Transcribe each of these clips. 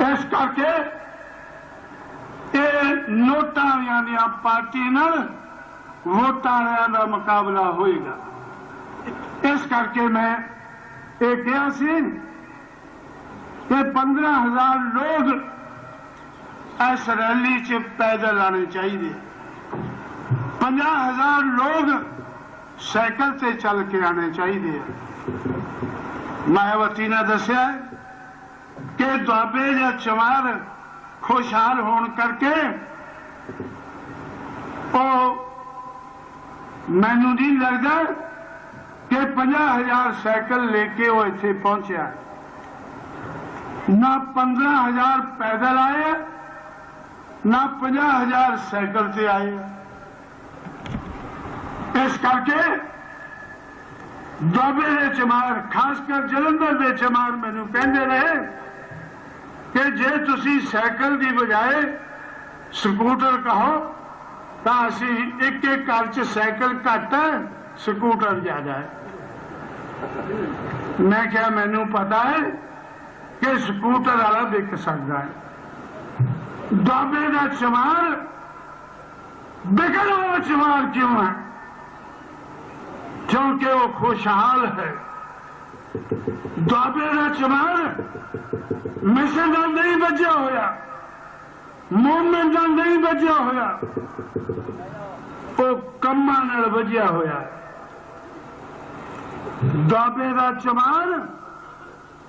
ਇਸ ਕਰਕੇ ਇਹ ਨੋਟਾਂ ਵਾਲਿਆਂ ਦੀਆਂ ਪਾਰਟੀ ਨਾਲ ਵੋਟਾਂ ਵਾਲਿਆਂ ਦਾ ਮੁਕਾਬਲਾ ਹੋਏਗਾ। ਇਸ ਕਰਕੇ ਮੈਂ ਇਹ ਕਿਹਾ ਸੀ ਕਿ 15000 ਲੋਕ ਇਸ ਰੈਲੀ 'ਚ ਪੈਦਲ ਆਣੇ ਚਾਹੀਦੇ 50000 ਲੋਕ ਸਾਈਕਲ ਤੇ ਚੱਲ ਕੇ ਆਣੇ ਚਾਹੀਦੇ ਆ। ਮਾਇਆਵਤੀ ਨੇ ਦੱਸਿਆ ਕਿ ਦੁਆਬੇ ਜਾਂ ਚਵਾਰ ਖੁਸ਼ਹਾਲ ਹੋਣ ਕਰਕੇ ਉਹ ਮੈਨੂੰ ਨਹੀਂ ਲੱਗਦਾ ਕਿ 50000 ਸਾਈਕਲ ਲੈ ਕੇ ਉਹ ਇੱਥੇ ਪਹੁੰਚਿਆ। ਨਾ 15000 ਪੈਦਲ ਆਏ, ਨਾ 50000 ਸਾਈਕਲ ਤੇ ਆਏ। ਇਸ ਕਰਕੇ ਦੁਆਬੇ ਦੇ ਚਮਾਰ ਖਾਸ ਕਰ ਜਲੰਧਰ ਦੇ ਚਮਾਰ ਮੈਨੂੰ ਕਹਿੰਦੇ ਰਹੇ ਕਿ ਜੇ ਤੁਸੀਂ ਸਾਈਕਲ ਦੀ ਬਜਾਏ ਸਕੂਟਰ ਕਹੋ, ਤਾਂ ਅਸੀਂ ਇੱਕ ਇੱਕ ਘਰ 'ਚ ਸਾਈਕਲ ਘੱਟ, ਸਕੂਟਰ ਜ਼ਿਆਦਾ ਹੈ। ਮੈਂ ਕਿਹਾ, ਮੈਨੂੰ ਪਤਾ ਹੈ ਕਿ ਸਕੂਟਰ ਵਾਲਾ ਵਿਕ ਸਕਦਾ ਹੈ। ਦੁਆਬੇ ਦਾ ਚਮਾਰ ਵਿਕਣ ਵਾਲਾ ਚਮਾਰ ਕਿਉਂ ਹੈ? ਕਿਉਂਕਿ ਉਹ ਖੁਸ਼ਹਾਲ ਹੈ ਦੁਆਬੇ ਦਾ ਚਮਾਰ ਮਿਸ਼ਨ ਦਾ ਨਹੀਂ ਬਚਿਆ ਹੋਇਆ ਮੂਵਮੈਂਟ ਦਾ ਨਹੀਂ ਬਚਿਆ ਹੋਇਆ ਉਹ ਕੰਮਾਂ ਨਾਲ ਵਜਿਆ ਹੋਇਆ ਦੁਆਬੇ ਦਾ ਚਮਾਰ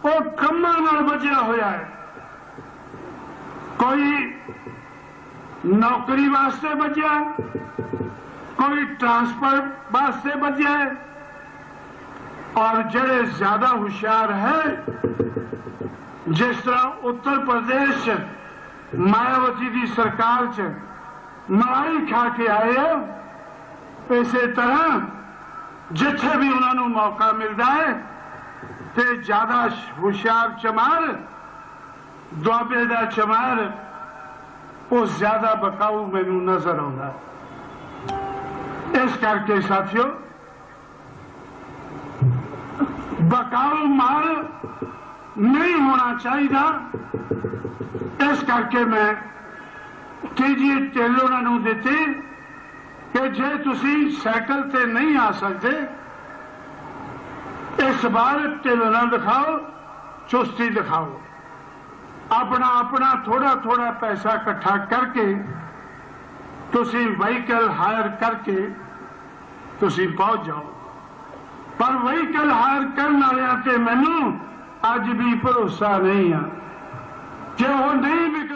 ਉਹ ਕੰਮਾਂ ਨਾਲ ਬਚਿਆ ਹੋਇਆ ਹੈ ਕੋਈ ਨੌਕਰੀ ਵਾਸਤੇ ਬਚਿਆ ਕੋਈ ਟ੍ਰਾਂਸਫਰ ਵਾਸਤੇ ਬਚਿਆ ਹੈ ਔਰ ਜਿਹੜੇ ਜ਼ਿਆਦਾ ਹੁਸ਼ਿਆਰ ਹੈ ਜਿਸ ਤਰ੍ਹਾਂ ਉੱਤਰ ਪ੍ਰਦੇਸ਼ 'ਚ ਮਾਇਆਵਤੀ ਦੀ ਸਰਕਾਰ 'ਚ ਮਲਾਈ ਖਾ ਕੇ ਆਏ ਆ ਇਸੇ ਤਰ੍ਹਾਂ ਜਿੱਥੇ ਵੀ ਉਹਨਾਂ ਨੂੰ ਮੌਕਾ ਮਿਲਦਾ ਹੈ ਤੇ ਜ਼ਿਆਦਾ ਹੁਸ਼ਿਆਰ ਚਮਾਰ ਦੁਆਬੇ ਦਾ ਚਮਾਰ ਉਹ ਜ਼ਿਆਦਾ ਬਕਾਊ ਮੈਨੂੰ ਨਜ਼ਰ ਆਉਂਦਾ ਇਸ ਕਰਕੇ ਸਾਥੀਓ, ਬਕਾਊ ਮਾਲ ਨਹੀਂ ਹੋਣਾ ਚਾਹੀਦਾ। ਇਸ ਕਰਕੇ ਮੈਂ ਤੀਜੀ ਢਿੱਲ ਉਹਨਾਂ ਨੂੰ ਦਿੱਤੀ ਕਿ ਜੇ ਤੁਸੀਂ ਸਾਈਕਲ ਤੇ ਨਹੀਂ ਆ ਸਕਦੇ, ਇਸ ਵਾਰ ਢਿੱਲ ਨਾ ਦਿਖਾਓ, ਚੁਸਤੀ ਦਿਖਾਓ। ਆਪਣਾ ਆਪਣਾ ਥੋੜਾ ਥੋੜਾ ਪੈਸਾ ਇਕੱਠਾ ਕਰਕੇ, ਤੁਸੀਂ ਵਹੀਕਲ ਹਾਇਰ ਕਰਕੇ ਤੁਸੀਂ ਪਹੁੰਚ ਜਾਓ। ਪਰ ਵਹੀਕਲ ਹਾਇਰ ਕਰਨ ਵਾਲਿਆਂ ਤੇ ਮੈਨੂੰ ਅੱਜ ਵੀ ਭਰੋਸਾ ਨਹੀਂ ਆ। ਜੇ ਉਹ ਨਹੀਂ ਵੀ